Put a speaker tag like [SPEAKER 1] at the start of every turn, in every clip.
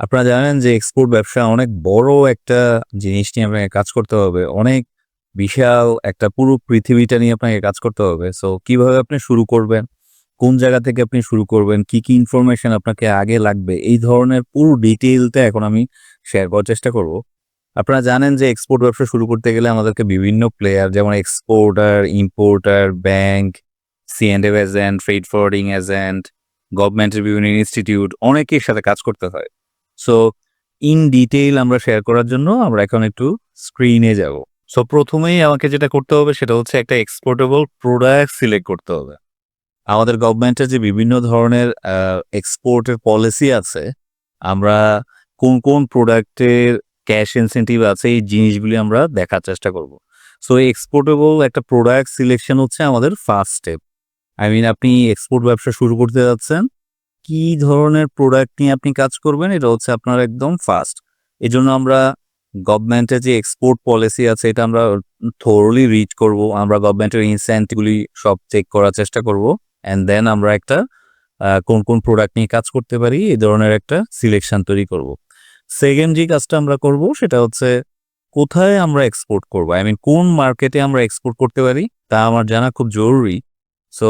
[SPEAKER 1] আপনারা জানেন যে এক্সপোর্ট ব্যবসা অনেক বড় একটা জিনিস নিয়ে আপনাকে কাজ করতে হবে। অনেক বিশাল একটা পুরো পৃথিবীটা নিয়ে আপনাকে কাজ করতে হবে। সো কীভাবে আপনি শুরু করবেন? কোন জায়গা থেকে আপনি শুরু করবেন? কি, কি ইনফরমেশন আপনাকে আগে লাগবে? এই ধরনের পুরো ডিটেইলটা এখন আমি শেয়ার করার চেষ্টা করব। আপনারা জানেন যে এক্সপোর্ট ব্যবসা শুরু করতে গেলে আমাদেরকে বিভিন্ন প্লেয়ার যেমন exporter, importer, bank, C and F agent, freight forwarding agent, গভর্নমেন্টের বিভিন্ন ইনস্টিটিউট অনেকের সাথে কাজ করতে হয়। সো ইন ডিটেইল আমরা শেয়ার করার জন্য আমরা এখন একটু স্ক্রিনে যাব। সো প্রথমেই আমাকে যেটা করতে হবে সেটা হচ্ছে একটা এক্সপোর্টেবল প্রোডাক্ট সিলেক্ট করতে হবে। আমাদের গভর্নমেন্টের যে বিভিন্ন ধরনের এক্সপোর্টের পলিসি আছে, আমরা কোন, কোন প্রোডাক্টের ক্যাশ ইনসেনটিভ আছে এই জিনিসগুলি আমরা দেখার চেষ্টা করব। সো এক্সপোর্টেবল একটা প্রোডাক্ট সিলেকশন হচ্ছে আমাদের ফার্স্ট স্টেপ। আই মিন আপনি এক্সপোর্ট ব্যবসা শুরু করতে যাচ্ছেন। কি ধরনের প্রোডাক্ট নিয়ে আপনি কাজ করবেন এটা হচ্ছে আপনার একদম ফার্স্ট। এজন্য আমরা গভর্নমেন্টের যে এক্সপোর্ট পলিসি আছে এটা আমরা থোরলি রিড করব। আমরা গভর্নমেন্টের ইনসেন্ট গুলি সব চেক করার চেষ্টা করব। অ্যান্ড দেন আমরা একটা কোন, কোন প্রোডাক্ট নিয়ে কাজ করতে পারি এই ধরনের একটা সিলেকশন তৈরি করব। সেকেন্ড যে কাজটা আমরা করব সেটা হচ্ছে কোথায় আমরা এক্সপোর্ট করব? আই মিন কোন মার্কেটে আমরা এক্সপোর্ট করতে পারি তা আমার জানা খুব জরুরি। সো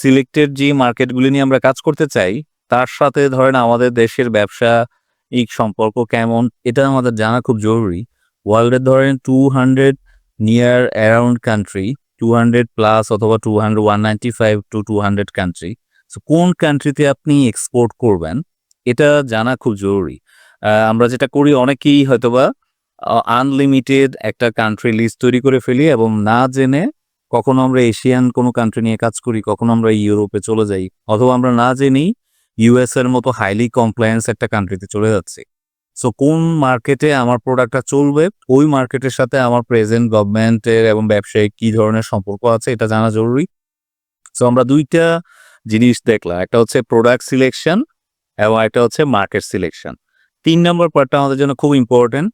[SPEAKER 1] সিলেক্টেড যে মার্কেটগুলি নিয়ে আমরা কাজ করতে চাই, তার সাথে ধরেন আমাদের দেশের ব্যবসায়িক সম্পর্ক কেমন, এটা আমাদের জানা খুব জরুরি। ওয়ার্ল্ডের ধরেন 200 নিয়ার অ্যারাউন্ড কান্ট্রি 200 প্লাস অথবা 200 195 টু 200 কান্ট্রি। সো কোন কান্ট্রিতে আপনি এক্সপোর্ট করবেন, এটা জানা খুব জরুরি। আমরা যেটা করি, অনেকেই হয়তোবা আনলিমিটেড একটা কান্ট্রি লিস্ট তৈরি করে ফেলি এবং না জেনে কখনো আমরা এশিয়ান কোনো কান্ট্রি নিয়ে কাজ করি, কখনো আমরা ইউরোপে চলে যাই। অথবা আমরা না জেনেই ইউএস এর মতো হাইলি কমপ্লায়েন্স একটা কান্ট্রিতে চলে যাচ্ছি। সো কোন মার্কেটে আমার প্রোডাক্টটা চলবে ওই মার্কেটের সাথে আমার প্রেজেন্ট গভর্নমেন্টের এবং ব্যবসায়িক কি ধরনের সম্পর্ক আছে এটা জানা জরুরি। সো আমরা দুইটা জিনিস দেখলাম। একটা হচ্ছে প্রোডাক্ট সিলেকশন এবং একটা হচ্ছে মার্কেট সিলেকশন। তিন নম্বর পার্টটা আমাদের জন্য খুব ইম্পোর্টেন্ট।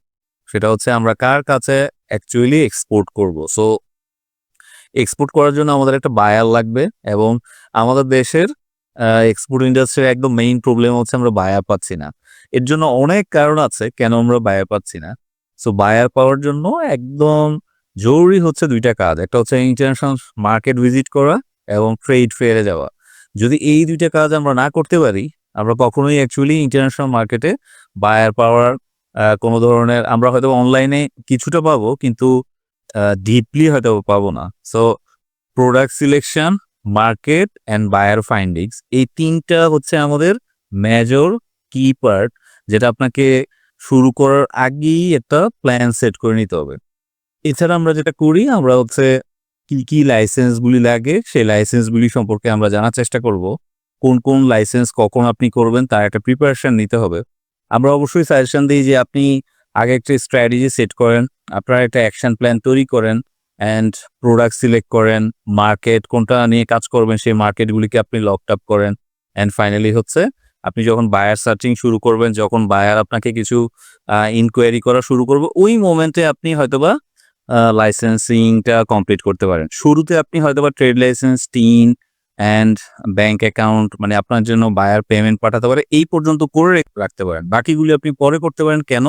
[SPEAKER 1] সেটা হচ্ছে আমরা কার কাছে অ্যাকচুয়ালি এক্সপোর্ট করব। সো এক্সপোর্ট করার জন্য আমাদের একটা বায়ার লাগবে এবং আমাদের দেশের এক্সপোর্ট ইন্ডাস্ট্রির একদম মেইন প্রবলেম হচ্ছে আমরা বায়ার পাচ্ছি না। এর জন্য অনেক কারণ আছে কেন আমরা বায়ার পাচ্ছি না। সো বায়ার পাওয়ার জন্য একদম জরুরি হচ্ছে দুইটা কাজ। একটা হচ্ছে ইন্টারন্যাশনাল মার্কেট ভিজিট করা এবং ট্রেড ফেয়ারে যাওয়া। যদি এই দুইটা কাজ আমরা না করতে পারি, আমরা কখনোই অ্যাকচুয়ালি ইন্টারন্যাশনাল মার্কেটে বায়ার পাওয়ার কোনো ধরনের আমরা হয়তো অনলাইনে কিছুটা পাবো কিন্তু ডিপলি হয়তো পাবো না। So product selection, market and buyer findings এই তিনটা হচ্ছে আমাদের মেজর কি পার্ট যেটা আপনাকে শুরু করার আগেই একটা প্ল্যান সেট করে নিতে হবে। এছাড়া আমরা যেটা করি আমরা হচ্ছে কি, কি লাইসেন্স গুলি লাগে সেই লাইসেন্সগুলি সম্পর্কে আমরা জানার চেষ্টা করব। কোন, কোন লাইসেন্স কখন আপনি করবেন তার একটা প্রিপারেশন নিতে হবে। আমরা অবশ্যই সাজেশন দিই যে আপনি আগে একটা স্ট্র্যাটেজি সেট করেন। আপনার একটা অ্যাকশন প্ল্যান তৈরি করেন অ্যান্ড প্রোডাক্ট সিলেক্ট করেন। মার্কেট কোনটা নিয়ে কাজ করবেন সেই মার্কেটগুলিকে আপনি লকড আপ করেন। অ্যান্ড ফাইনালি হচ্ছে আপনি যখন বায়ার সার্চিং শুরু করবেন, যখন বায়ার আপনাকে কিছু ইনকোয়ারি করা শুরু করবে ওই মোমেন্টে আপনি হয়তোবা লাইসেন্সিংটা কমপ্লিট করতে পারেন। শুরুতে আপনি হয়তোবা trade licence, TIN and bank account মানে আপনার জন্য বায়ার পেমেন্ট পাঠাতে পারে এই পর্যন্ত করে রাখতে পারেন। বাকিগুলি আপনি পরে করতে পারেন কেন?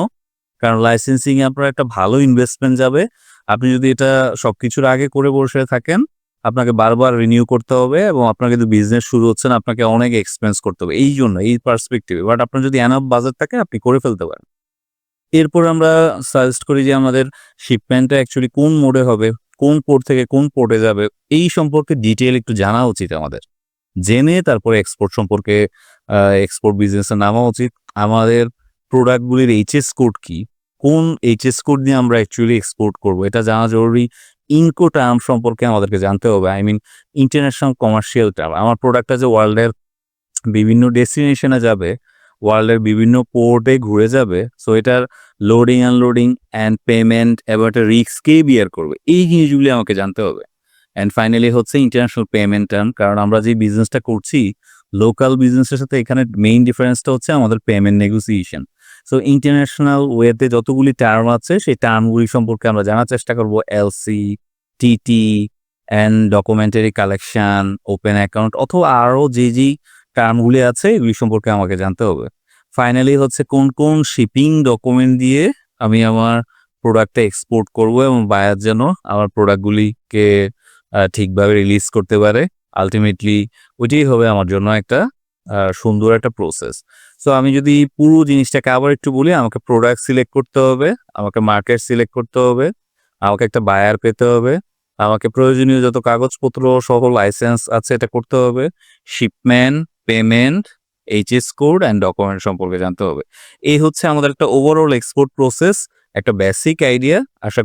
[SPEAKER 1] কারণ লাইসেন্সিং আপনার একটা ভালো ইনভেস্টমেন্ট যাবে। আপনি যদি এটা সবকিছুর আগে করে বসে থাকেন, আপনাকে বারবার রিনিউ করতে হবে এবং আপনার কিন্তু বিজনেস শুরু হচ্ছে না আপনাকে অনেক এক্সপেন্স করতে হবে। এই জন্য এই পার্সপেক্টিভ বাট আপনার যদি এনাফ বাজেট থাকে আপনি করে ফেলতে পারেন। এরপর আমরা সাজেস্ট করি যে আমাদের শিপমেন্টটা অ্যাকচুয়ালি কোন মোডে হবে, কোন পোর্ট থেকে কোন পোর্টে যাবে এই সম্পর্কে ডিটেল একটু জানা উচিত আমাদের। জেনে তারপরে এক্সপোর্ট সম্পর্কে এক্সপোর্ট বিজনেসে নামা উচিত। আমাদের প্রোডাক্টগুলির এইচএস কোড কি? কোন এইচএস কোড দিয়ে আমরা অ্যাকচুয়ালি এক্সপোর্ট করব এটা জানা জরুরি। ইনকো টার্ম সম্পর্কে আমাদেরকে জানতে হবে। I mean international commercial term. আমার প্রোডাক্টটা যে ওয়ার্ল্ডের বিভিন্ন ডেস্টিনেশনে যাবে, ওয়ার্ল্ডের বিভিন্ন পোর্টে ঘুরে যাবে। সো এটার লোডিং, আনলোডিং অ্যান্ড পেমেন্ট এবং একটা রিস্ক কে বিয়ার করবে। এই জিনিসগুলি আমাকে জানতে হবে। অ্যান্ড ফাইনালি হচ্ছে ইন্টারন্যাশনাল পেমেন্ট টার্ম কারণ আমরা যে বিজনেসটা করছি লোকাল বিজনেসের সাথে এখানে মেইন ডিফারেন্সটা হচ্ছে আমাদের পেমেন্ট নেগোসিয়েশন। সো ইন্টারন্যাশনাল ওয়েতে যতগুলি টার্ম আছে সেই টার্মগুলি সম্পর্কে আমরা জানার চেষ্টা করব। LC, TT and documentary collection, open account অথবা আরও যে, যে টার্মগুলি আছে এগুলি সম্পর্কে আমাকে জানতে হবে। ফাইনালি হচ্ছে কোন কোন শিপিং ডকুমেন্ট দিয়ে আমি আমার প্রোডাক্টটা এক্সপোর্ট করব এবং বায়ার যেন আমার প্রোডাক্টগুলিকে ঠিকভাবে রিলিজ করতে পারে আলটিমেটলি ওইটাই হবে আমার জন্য একটা সুন্দর একটা প্রসেস সো আমি যদি পুরো জিনিসটাকে আবার একটু বলি, আমাকে প্রোডাক্ট সিলেক্ট করতে হবে, আমাকে মার্কেট সিলেক্ট করতে হবে, আমাকে একটা বায়ার পেতে হবে, আমাকে প্রয়োজনীয় যত কাগজপত্র সহ লাইসেন্স আছে এটা করতে হবে shipment payment HS code and document সম্পর্কে জানতে হবে। এই হচ্ছে আমাদের একটা ওভারঅল এক্সপোর্ট প্রসেস একটা বেসিক আইডিয়া আশা